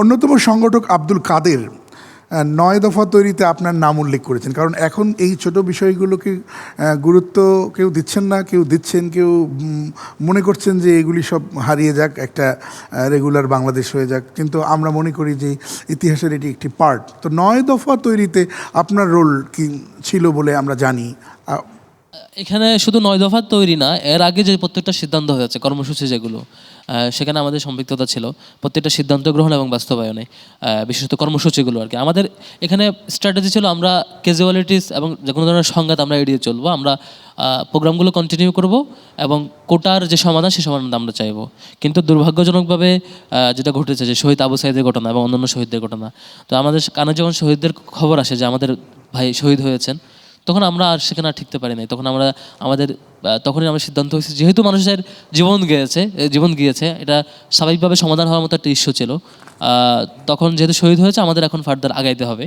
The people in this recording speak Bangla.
অন্যতম সংগঠক আব্দুল কাদের নয় দফা তৈরিতে আপনার নাম উল্লেখ করেছেন। কারণ এখন এই ছোট বিষয়গুলোকে গুরুত্ব কেউ দিচ্ছেন না, কেউ দিচ্ছেন, কেউ মনে করছেন যে এগুলি সব হারিয়ে যাক, একটা রেগুলার বাংলাদেশ হয়ে যাক। কিন্তু আমরা মনে করি যে ইতিহাসের এটি একটি পার্ট তো নয় দফা তৈরিতে আপনার রোল কি ছিল বলে আমরা জানি। এখানে শুধু নয় দফা তৈরি না, এর আগে যে প্রত্যেকটা সিদ্ধান্ত হয়েছে, কর্মসূচি যেগুলো সেখানে আমাদের সম্পৃক্ততা ছিল, প্রত্যেকটা সিদ্ধান্ত গ্রহণ এবং বাস্তবায়নে বিশেষত কর্মসূচিগুলো আর কি। আমাদের এখানে স্ট্র্যাটেজি ছিল আমরা ক্যাজুয়ালিটিস এবং যে কোনো ধরনের সংঘাত আমরা এড়িয়ে চলবো, আমরা প্রোগ্রামগুলো কন্টিনিউ করব এবং কোটার যে সমাধান, সে সমাধান আমরা চাইব। কিন্তু দুর্ভাগ্যজনকভাবে যেটা ঘটেছে যে শহীদ আবু সাইদের ঘটনা এবং অন্যান্য শহীদদের ঘটনা, তো আমাদের কানে যখন শহীদদের খবর আসে যে আমাদের ভাই শহীদ হয়েছেন। তখন আমরা আর সেখানে আর ঠিকতে পারি নাই। তখন আমরা আমাদের তখনই আমরা সিদ্ধান্ত হয়েছে, যেহেতু মানুষের জীবন গিয়েছে জীবন গিয়েছে, এটা স্বাভাবিকভাবে সমাধান হওয়ার মতো একটা ইস্যু ছিল। তখন যেহেতু শহীদ হয়েছে, আমাদের এখন ফার্দার আগাইতে হবে।